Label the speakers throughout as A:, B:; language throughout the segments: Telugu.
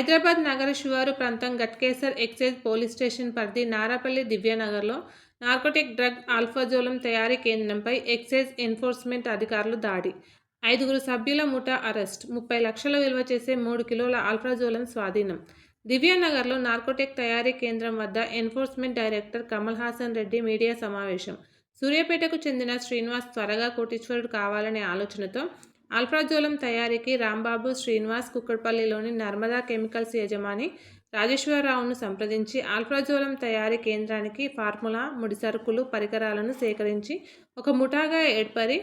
A: హైదరాబాద్ నగర శివారు ప్రాంతం గట్కేసర్ ఎక్సైజ్ పోలీస్ స్టేషన్ పరిధి నారాపల్లి దివ్యానగర్లో నార్కోటిక్ డ్రగ్ ఆల్ఫాజోలం తయారీ కేంద్రంపై ఎక్సైజ్ ఎన్ఫోర్స్మెంట్ అధికారులు దాడి. ఐదుగురు సభ్యుల ముఠా అరెస్ట్. ముప్పై లక్షల విలువ చేసే మూడు కిలోల ఆల్ఫాజోలం స్వాధీనం. దివ్యానగర్లో నార్కోటెక్ తయారీ కేంద్రం వద్ద enforcement director Kamal Hasan Reddy media సమావేశం. సూర్యాపేటకు చెందిన శ్రీనివాస్ త్వరగా కోటీశ్వరుడు కావాలనే ఆలోచనతో ఆల్ఫ్రాజోలం తయారీకి రాంబాబు శ్రీనివాస్ కుక్కడపల్లిలోని నర్మదా కెమికల్స్ యజమాని రాజేశ్వరరావును సంప్రదించి ఆల్ఫ్రాజోలం తయారీ కేంద్రానికి ఫార్ములా ముడిసరుకులు పరికరాలను సేకరించి ఒక ముఠాగా ఏర్పరి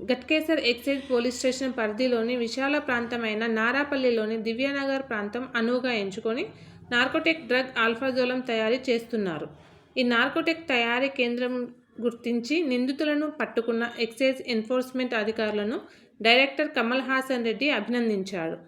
A: గట్కేసర్ ఎక్సైజ్ పోలీస్ స్టేషన్ పరిధిలోని విశాల ప్రాంతమైన నారాపల్లిలోని దివ్యానగర్ ప్రాంతం అనువుగా ఎంచుకొని నార్కోటెక్ డ్రగ్ ఆల్ఫాజోలం తయారీ చేస్తున్నారు. ఈ నార్కోటెక్ తయారీ కేంద్రం గుర్తించి నిందితులను పట్టుకున్న ఎక్సైజ్ ఎన్ఫోర్స్మెంట్ అధికారులను డైరెక్టర్ కమల్ హాసన్ రెడ్డి అభినందించాడు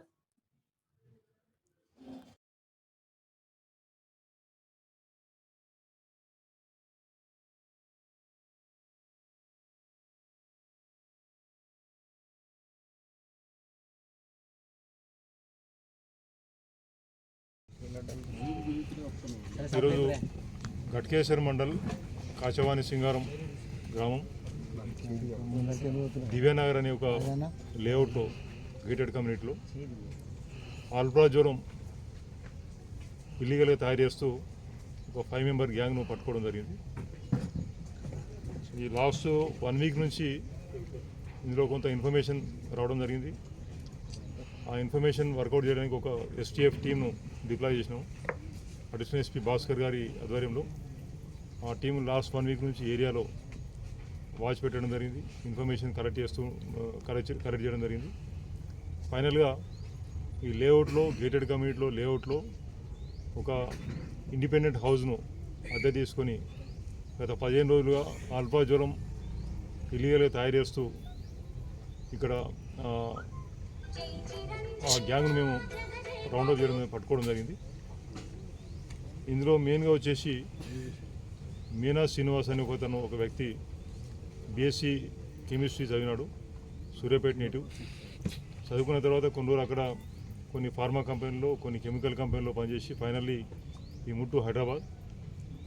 B: ఈరోజు ఘట్కేశ్వర్ మండల్ కాశవాణి సింగారం గ్రామం. దివ్యానగర్ అనే ఒక లేఅవుట్లో గేటెడ్ కమ్యూనిటీలో ఆల్బ్రాజ్వరం ఇల్లీగల్గా తయారు చేస్తూ ఒక ఫైవ్ మెంబర్ గ్యాంగ్ను పట్టుకోవడం జరిగింది. ఈ లాస్ట్ వన్ వీక్ నుంచి ఇందులో కొంత ఇన్ఫర్మేషన్ రావడం జరిగింది. ఆ ఇన్ఫర్మేషన్ వర్కౌట్ చేయడానికి ఒక ఎస్టీఎఫ్ టీమ్ను డిప్లాయ్ చేసినాం. అడిషనల్ ఎస్పీ భాస్కర్ గారి ఆధ్వర్యంలో. ఆ టీం లాస్ట్ వన్ వీక్ నుంచి ఏరియాలో వాచ్ పెట్టడం జరిగింది. ఇన్ఫర్మేషన్ కలెక్ట్ చేస్తూ కలెక్ట్ కలెక్ట్ చేయడం జరిగింది. ఫైనల్గా ఈ లేఅవుట్లో గేటెడ్ కమ్యూనిటీలో లేఅవుట్లో ఒక ఇండిపెండెంట్ హౌస్ను అద్దె తీసుకొని గత పదిహేను రోజులుగా ఆల్ఫా జ్వరం ఇల్లీగల్గా తయారు చేస్తూ ఇక్కడ ఆ, ఆ గ్యాంగ్ను మేము రౌండప్ చేయడం పట్టుకోవడం జరిగింది. ఇందులో మెయిన్గా వచ్చేసి మీనా శ్రీనివాస్ అని ఒకతను ఒక వ్యక్తి బీఎస్సీ కెమిస్ట్రీ చదివినాడు సూర్యాపేట నేటివ్ చదువుకున్న తర్వాత కొన్ని రోజులు అక్కడ కొన్ని ఫార్మా కంపెనీలో కొన్ని కెమికల్ కంపెనీలో పనిచేసి ఫైనల్లీ ఈ ముట్టు హైదరాబాద్.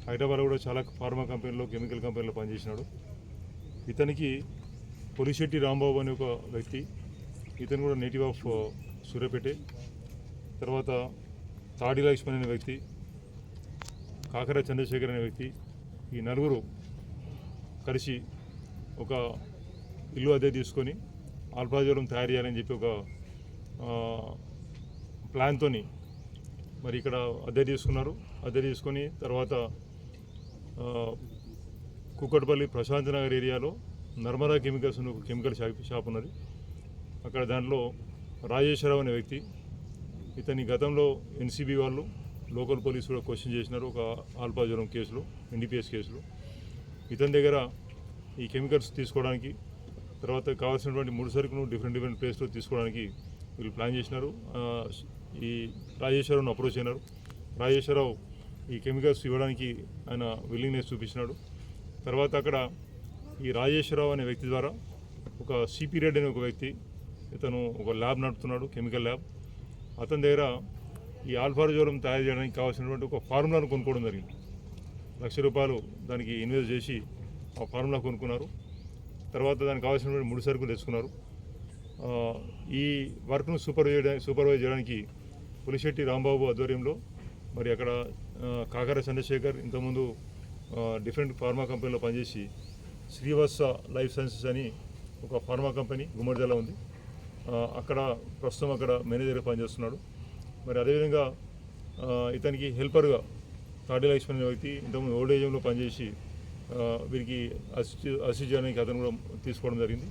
B: హైదరాబాద్ కూడా చాలా ఫార్మా కంపెనీలో కెమికల్ కంపెనీలో పనిచేసినాడు. ఇతనికి పొలిశెట్టి రాంబాబు అనే ఒక వ్యక్తి ఇతను కూడా నేటివ్ ఆఫ్ సూర్యాపేటే. తర్వాత తాడి లక్ష్మణ్ అనే వ్యక్తి కాకర చంద్రశేఖర్ అనే వ్యక్తి ఈ నలుగురు కలిసి ఒక ఇల్లు అద్దె తీసుకొని ఆల్ఫాజోరం తయారు చేయాలని చెప్పి ఒక ప్లాన్తో మరి ఇక్కడ అద్దె తీసుకున్నారు. అద్దె తీసుకొని తర్వాత ఆ, కుక్కటపల్లి ప్రశాంత్ నగర్ ఏరియాలో నర్మదా కెమికల్స్ ఒక కెమికల్ షాప్ షాప్ ఉన్నది. అక్కడ దాంట్లో రాజేశ్వరరావు అనే వ్యక్తి ఇతని గతంలో ఎన్సీబీ వాళ్ళు లోకల్ పోలీసు కూడా క్వశ్చన్ చేసినారు. ఒక ఆల్పాజ్వరం కేసులో ఎన్డీపీఎస్ కేసులో. ఇతని దగ్గర ఈ కెమికల్స్ తీసుకోవడానికి తర్వాత కావాల్సినటువంటి ముడి సరుకును డిఫరెంట్ డిఫరెంట్ ప్లేస్లో తీసుకోవడానికి వీళ్ళు ప్లాన్ చేసినారు. ఈ రాజేశ్వరరావును అప్రోచ్ అయినారు రాజేశ్వరరావు ఈ కెమికల్స్ ఇవ్వడానికి ఆయన విల్లింగ్నెస్ చూపించినాడు. తర్వాత అక్కడ ఈ రాజేశ్వరరావు అనే వ్యక్తి ద్వారా ఒక సిపి రెడ్డి అనే ఒక వ్యక్తి ఇతను ఒక ల్యాబ్ నడుపుతున్నాడు కెమికల్ ల్యాబ్ అతని దగ్గర ఈ ఆల్ఫాజోరం తయారు చేయడానికి కావాల్సినటువంటి ఒక ఫార్ములాను కొనుక్కోవడం జరిగింది. లక్ష రూపాయలు దానికి ఇన్వెస్ట్ చేసి ఆ ఫార్ములా కొనుక్కున్నారు. తర్వాత దానికి కావాల్సినటువంటి ముడి సరుకులు తెచ్చుకున్నారు. ఈ వర్క్ను సూపర్వైజ్ సూపర్వైజ్ చేయడానికి పులిశెట్టి రాంబాబు ఆధ్వర్యంలో మరి అక్కడ కాకర చంద్రశేఖర్ ఇంతకుముందు డిఫరెంట్ ఫార్మా కంపెనీలో పనిచేసి శ్రీవత్స లైఫ్ సైన్సెస్ అని ఒక ఫార్మా కంపెనీ గుమ్మడిదల ఉంది. అక్కడ ప్రస్తుతం అక్కడ మేనేజర్గా పనిచేస్తున్నాడు. మరి అదేవిధంగా ఇతనికి హెల్పర్గా తాడి లక్ష్మణ్ అనే వ్యక్తి ఇంతకుముందు ఓల్డ్ ఏజ్లో పనిచేసి వీరికి అసిస్ట్ అసిస్ట్ చేయడానికి అతను కూడా తీసుకోవడం జరిగింది.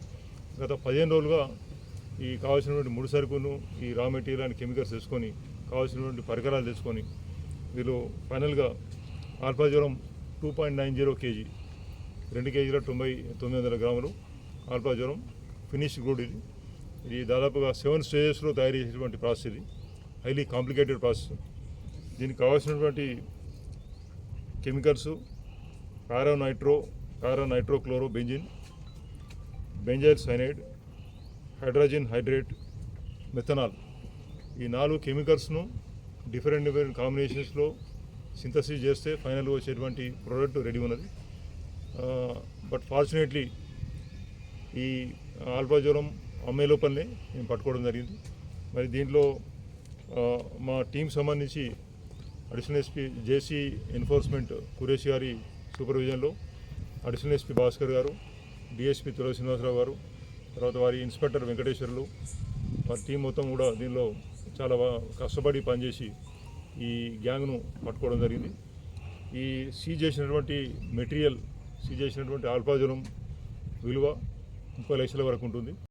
B: గత పదిహేను రోజులుగా ఈ కావాల్సినటువంటి ముడి సరుకును ఈ రా మెటీరియల్ అండ్ కెమికల్స్ తెచ్చుకొని కావాల్సినటువంటి పరికరాలు తెచ్చుకొని వీళ్ళు ఫైనల్గా alprazolam two point nine zero KG రెండు కేజీల తొంభై తొమ్మిది వందల గ్రాములు ఆల్ఫాజ్వరం ఫినిష్ గ్రూడ్ ఇది. ఇది దాదాపుగా సెవెన్ స్టేజెస్లో తయారు చేసేటువంటి ప్రాసెస్ ఇది. Highly complicated process. దీనికి కావాల్సినటువంటి కెమికల్స్ కారో nitro కారో nitro chloro benzene benzyl cyanide hydrogen hydrate methanol. ఈ నాలుగు కెమికల్స్ను డిఫరెంట్ డిఫరెంట్ కాంబినేషన్స్లో సింథసిస్ చేస్తే ఫైనల్గా వచ్చేటువంటి ప్రోడక్ట్ రెడీ ఉన్నది. బట్ ఫార్చునేట్లీ ఈ ఆల్ఫా జ్వరం అమ్మే లోపలనే మేము పట్టుకోవడం జరిగింది. మరి దీంట్లో మా టీం సంబంధించి additional SP JC enforcement Qureshi గారి సూపర్విజన్లో అడిషనల్ ఎస్పీ భాస్కర్ గారు డిఎస్పీ తులసి శ్రీనివాసరావు గారు తర్వాత వారి ఇన్స్పెక్టర్ వెంకటేశ్వర్లు వారి టీం మొత్తం కూడా దీనిలో చాలా కష్టపడి పనిచేసి ఈ గ్యాంగ్ను పట్టుకోవడం జరిగింది. ఈ సీజ్ చేసినటువంటి మెటీరియల్ సీజ్ చేసినటువంటి ఆల్ఫాజనం విలువ ముప్పై లక్షల వరకు ఉంటుంది.